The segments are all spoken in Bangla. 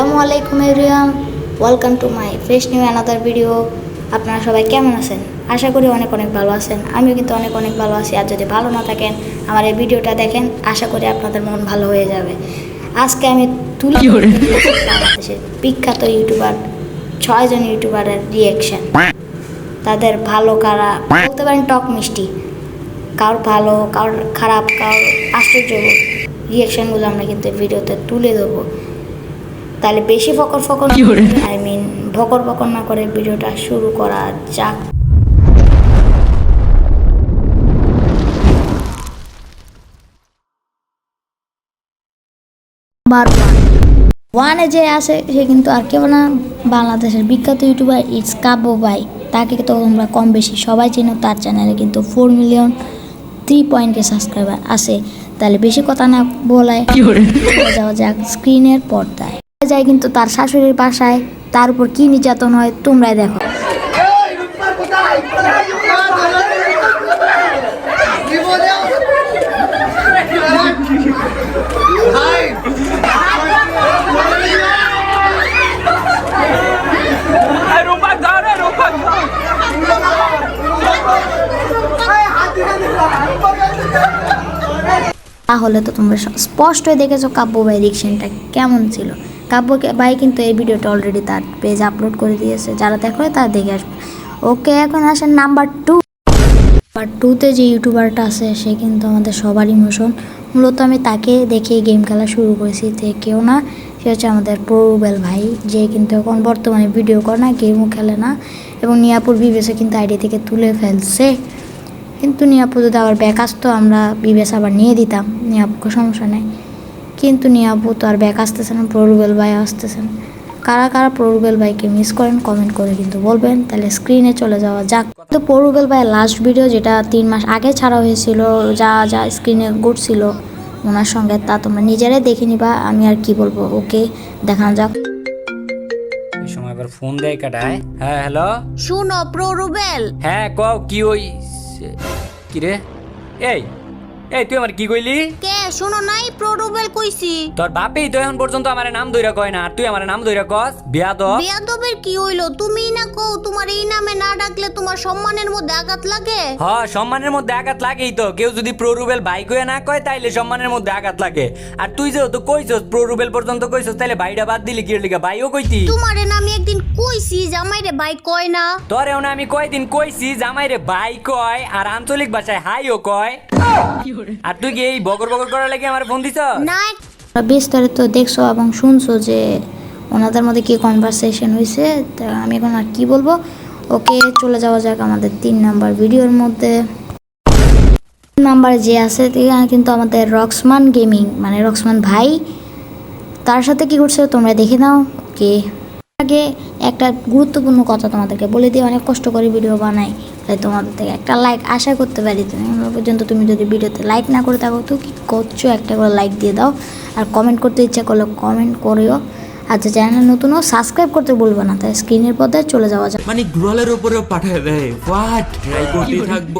আসসালামু আলাইকুম everyone welcome to my fresh new another video আপনারা সবাই কেমন আছেন? আশা করি অনেক অনেক ভালো আছেন। আমিও কিন্তু অনেক অনেক ভালো আছি। আর যদি ভালো না থাকেন আমার এই ভিডিওটা দেখেন আশা করি আপনাদের মন ভালো হয়ে যাবে। আজকে আমি তুলে বাংলাদেশের বিখ্যাত ইউটিউবার ছয়জন ইউটিউবারের রিয়েকশন তাদের ভালো কারা বলতে পারেন টক মিষ্টি। কার ভালো কার খারাপ কার আশ্চর্য। রিয়েকশনগুলো আমরা কিন্তু ভিডিওতে তুলে দেবো তাহলে বেশি ফকর ফকর আই মিন ভকর ফকর না করে ভিডিওটা শুরু করা যাক। ওয়ান যে আছে সে কিন্তু আর কেউ না। বাংলাদেশের বিখ্যাত ইউটিউবার ইটস কাব্য ভাই তাকে তো তোমরা কম বেশি সবাই চেনো তার চ্যানেলে কিন্তু ফোর মিলিয়ন থ্রি পয়েন্টকে সাবস্ক্রাইবার আছে। তাহলে বেশি কথা না বলায় যাওয়া যাক স্ক্রিনের পর্দায়। যায় কিন্তু তার শাশুড়ির বাসায়। তার উপর কি নির্যাতন হয় তোমরাই দেখো। তাহলে তো তোমরা স্পষ্টই দেখেছ কাব্য ভাই রিকশনটা কেমন ছিল। কাব্য ভাই কিন্তু এই ভিডিওটা অলরেডি তার পেজ আপলোড করে দিয়েছে। যারা দেখো তারা দেখে আসবে। ওকে, এখন আসেন নাম্বার টু নাম্বার টুতে যে ইউটিউবারটা আছে, সে কিন্তু আমাদের সবার ইমোশন মূলত আমি তাকে দেখে গেম খেলা শুরু করেছি। তে কেউ না, সে হচ্ছে আমাদের প্ররুবেল ভাই। যে কিন্তু এখন বর্তমানে ভিডিও করে না গেমও খেলে না। এবং নিয়াপুর বিবেসে কিন্তু আইডি থেকে তুলে ফেলছে। কিন্তু নিয়াপু যদি আবার ব্যাক আসতো, আমরা বিবেশ আবার নিয়ে দিতাম। নিয়াপুকে সমস্যা নেই। কিন্তু নিয়াপু তো আর ব্যাক আসতেছে না প্ররুবেল ভাই আসতেছে না। কারা কারা প্ররুবেল ভাইকে মিস করেন কমেন্ট করে কিন্তু বলবেন। তাহলে স্ক্রিনে চলে যাওয়া যাক। তো প্ররুবেল ভাই লাস্ট ভিডিও যেটা তিন মাস আগে ছাড়া হয়েছিল যা যা স্ক্রিনে ঘুরছিল ওনার সঙ্গে তা তোমরা নিজেরাই দেখে নিবা আমি আর কি বলব ওকে? দেখানো যাক। এই সময় আবার ফোন দেয় কাটায়। হ্যাঁ হ্যালো শুনো প্ররুবেল হ্যাঁ কও কি ওই কি রে এই এই তুই আমার কি কইলি? কে? শুনো নাই প্ররুবেল কইছি। তোর বাপেই তো এখন পর্যন্ত আমার নাম ধইরা কয় না আর তুই আমার নাম ধইরা কস বেয়াদবের কি হইল? তুমি না কও তোমার এই নামে না ডাকলে তোমার সম্মানের মধ্যে আঘাত লাগে? হ সম্মানের মধ্যে আঘাত লাগেই তো। কেউ যদি প্ররুবেল হয়ে না কয় তাইলে সম্মানের মধ্যে আঘাত লাগে। আর তুই যেহেতু কইছস প্ররুবেল পর্যন্ত কইছস তাইলে বাদ দিলি কি লিগা? বাইও কইতি। তোমারে না আমি একদিন কইছি জামাই রে ভাই কয় না। তোরে না আমি কয়দিন কইছি জামাই রে বাই কয় আর আঞ্চলিক ভাষায় হাইও কয়। আর তুই কি এই বগর বগর করার লাগে আমার ফোন দিছ না বিস্তারিত দেখছ এবং শুনছো যে ওনাদের মধ্যে কি কনভারসেশন হয়েছে তা আমি এখন আর কি বলব? ওকে চলে যাওয়া যাক আমাদের তিন নাম্বার ভিডিওর মধ্যে। তিন নাম্বার যে আছে কিন্তু আমাদের রক্সমান গেমিং মানে রক্সমান ভাই। তার সাথে কি করছে তোমরা দেখে নাও, ওকে। আগে একটা গুরুত্বপূর্ণ কথা তোমাদেরকে বলে দিয়ে অনেক কষ্ট করে ভিডিও বানাই তাই তোমাদের থেকে একটা লাইক আশা করতে পারি। তুমি পর্যন্ত তুমি যদি ভিডিওতে লাইক না করে থাকো, তো কি করছ? একটা করে লাইক দিয়ে দাও। আর কমেন্ট করতে ইচ্ছা করলে কমেন্ট করিও। আচ্ছা চ্যানেল নতুনও সাবস্ক্রাইব করতে বলব না তাই স্ক্রিনের পর্দায় চলে যাওয়া যাক। মানে গ্লোয়ালের উপরেও পাঠায় দেয়। হোয়াট ট্রাই করতে থাকব?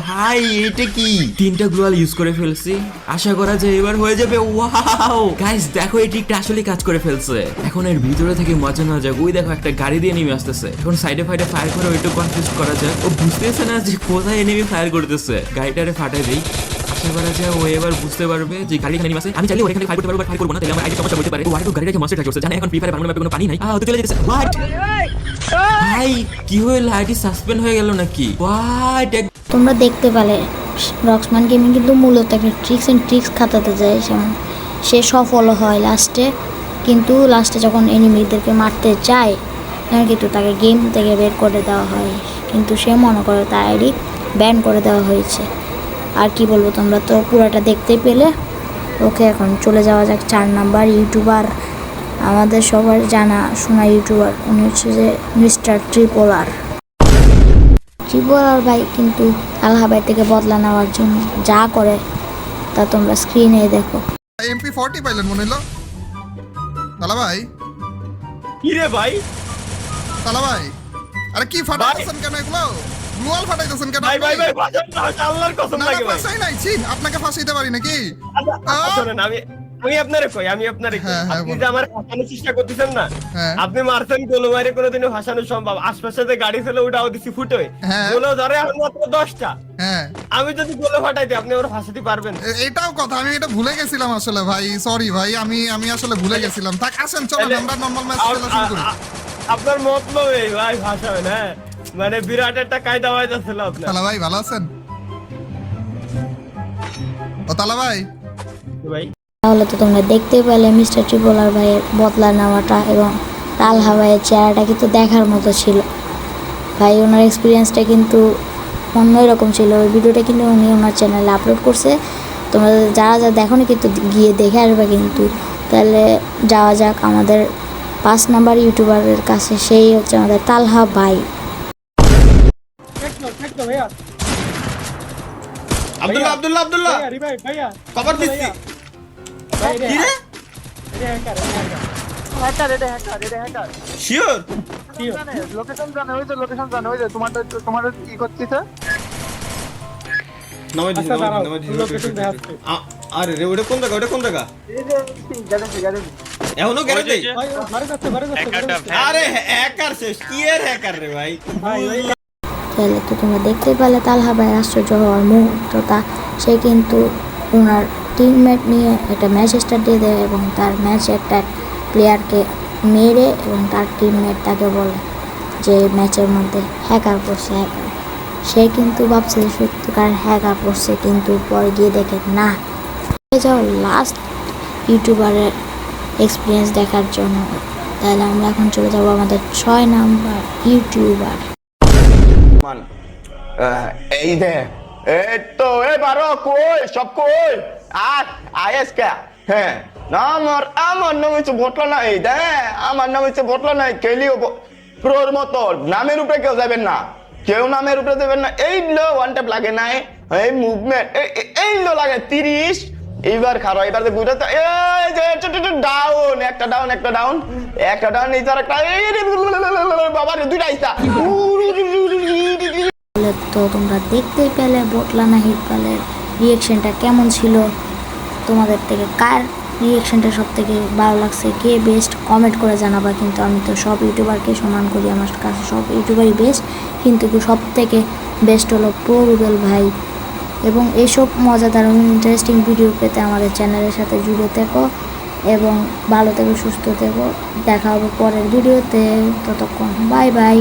ভাই এটা কি? তিনটা গ্লোয়াল ইউজ করে ফেলছি। আশা করা যায় এবার হয়ে যাবে। ওয়াও গাইস দেখো এটি একটা আসলে কাজ করে ফেলছে। এখন এর ভিতরে থেকে মজা না যাক। ওই দেখো একটা গাড়ি দিয়ে নেমে আসতেছে। এখন সাইডে ফাইডে ফায়ার করে ওইটা কনফিউজ করা যায় ও বুঝতেছে না যে কোথায় এনিমি ফায়ার করতেছে। গাড়িটারে ফাটাই দেই। ও এবার বুঝতে পারবে যে গাড়ি আমি চাইলে করতে পারব করব না, তাহলে আমার আইডি সমস্যা পারে। ও আরেকটু গাড়িটাকে মাস্টার জানে এখন ফ্রি ফায়ার কোনো পানি নাই। আহ চলে যেতেছে। হোয়াট ভাই কি আইডি সাসপেন্ড হয়ে গেল নাকি? হোয়াট তোমরা দেখতে পেলে রক্সমান গেমিং কিন্তু মূলত একটা ট্রিক্স অ্যান্ড ট্রিক্স খাতাতে যায়। যেমন, সে সফল হয় লাস্টে কিন্তু লাস্টে যখন এনিমিদেরকে মারতে যায় তখন কিন্তু তাকে গেম থেকে বের করে দেওয়া হয়। কিন্তু সে মনে করে তার আইডি ব্যান করে দেওয়া হয়েছে। আর কি বলব তোমরা তো পুরোটা দেখতে পেলে। ওকে এখন চলে যাওয়া যাক চার নাম্বার ইউটিউবার। আমাদের সবার জানা শোনা ইউটিউবার উনি হচ্ছে যে মিস্টার ট্রিপোলার। ত্রিপুরার ভাই কিন্তু আল্লাহ ভাই থেকে বদলা নেওয়ার জন্য যা করে তা তোমরা স্ক্রিনে দেখো। এমপি ফর্টি পাইলেন মনে হলো তালা ভাই? কি রে ভাই? তালা ভাই? আরে কি কেন এগুলো? ফাটাইতেছেন কেন ভাই ভাই? ভাই আল্লাহর কসম লাগে ভাই? ফাঁসাই নাই ছি আপনাকে ফাঁসাইতে পারি নাকি? আচ্ছা, আমি আমি আপনারে কই আমি আপনারে কই। হ্যাঁ, হ্যাঁ, আপনি যে আমার ফাঁসানোর চেষ্টা করতেছেন না হ্যাঁ। আপনি মারছেন গোলো মারে কোনোদিনও ফাঁসানো সম্ভব। আশপাশে যে গাড়ি ছিল ওটাও দিছি ফুটো। হ্যাঁ। গোলো ধরে এখন মাত্র দশটা। আমি যদি গোলো দিই আপনি ওরা ফাঁসাতে পারবেন। এটাও কথা আমি এটা ভুলে গেছিলাম আসলে ভাই সরি ভাই আমি আমি আসলে ভুলে গেছিলাম। থাক আসেন চলো তাহলে- আমরা নর্মাল ম্যাচ খেলা শুরু করি। আপনার মতলব এই ভাই ভাষাবেন হ্যাঁ। মানে বিরাট একটা কায়দা হয়ে আপনার। তালা ভাই ভালো আছেন? ও তালা ভাই। ভাই? তাহলে তো তোমরা দেখতেই পেলে মিস্টার ট্রিপলার ভাইয়ের বদলা নেওয়াটা এবং তালহা ভাইয়ের চেহারাটা কিন্তু দেখার মতো ছিল। ভাই ওনার এক্সপিরিয়েন্সটা কিন্তু অন্যরকম ছিল। ওই ভিডিওটা কিন্তু উনি ওনার চ্যানেলে আপলোড করছে। তোমরা যারা যা দেখো কিন্তু গিয়ে দেখে আসবে কিন্তু। তাহলে যাওয়া যাক আমাদের পাঁচ নাম্বার ইউটিউবারের কাছে সেই হচ্ছে আমাদের তালহা ভাই। আব্দুল্লাহ আব্দুল্লাহ আব্দুল্লাহ। কভার দিচ্ছি। কি রে? শিওর নামাই দিছি নামাই দিছি, নামাই দিছি আ- আরে রে ওটা কোন জায়গা ওটা কোন জায়গা? এখনও গ্যারেজে আরে হ্যাকার শেষ কি এর হ্যাকার রে ভাই? তাহলে তো তোমরা দেখতে পেলে তালহা ভাই আশ্চর্য হওয়ার মুহূর্তটা। সে কিন্তু ওনার টিমমেট নিয়ে একটা ম্যাচ স্টার্ট দিয়ে দেয় এবং তার ম্যাচে একটা প্লেয়ারকে মেরে এবং তার টিমমেট তাকে বলে যে ম্যাচের মধ্যে হ্যাকার করছে হ্যাকার সে কিন্তু ভাবছে সত্যিকার হ্যাকার করছে, কিন্তু পরে গিয়ে দেখে না। যাও লাস্ট ইউটিউবারের এক্সপিরিয়েন্স দেখার জন্য। তাহলে আমরা এখন চলে যাব আমাদের ছয় নাম্বার ইউটিউবার এই দে এ বারো কই সব কই আর আয়েস কে হ্যাঁ আমার আমার দে, আমার প্রোর মতো, নামের উপরে কেউ যাবেন না, কেউ নামের উপরে দেবেন না, এই লো ওয়ান ট্যাপ লাগে নাই, এই মুভমেন্ট এই লো লাগে তিরিশ, এইবার খারো এবার গুইটা তো, এই যে ডাউন একটা ডাউন একটা ডাউন একটা ডাউন এই তার একটা বাবা দুইটা আইসা তো তোমরা দেখতেই পেলে বটলা না হিটপালের রিয়েকশনটা কেমন ছিল, তোমাদের থেকে কার রিয়েকশনটা সব থেকে ভালো লাগছে, কে বেস্ট কমেন্ট করে জানাবা, কিন্তু আমি তো সব ইউটিউবারকে সমান করি, আমার কাছে সব ইউটিউবারই বেস্ট কিন্তু সব থেকে বেস্ট হলো প্রো ভাই। এবং এইসব মজাদার ইন্টারেস্টিং ভিডিও পেতে আমাদের চ্যানেলের সাথে জুড়ে থেকো এবং ভালো থেকো, সুস্থ থেকো। দেখা হবে পরের ভিডিওতে ততক্ষণ বাই বাই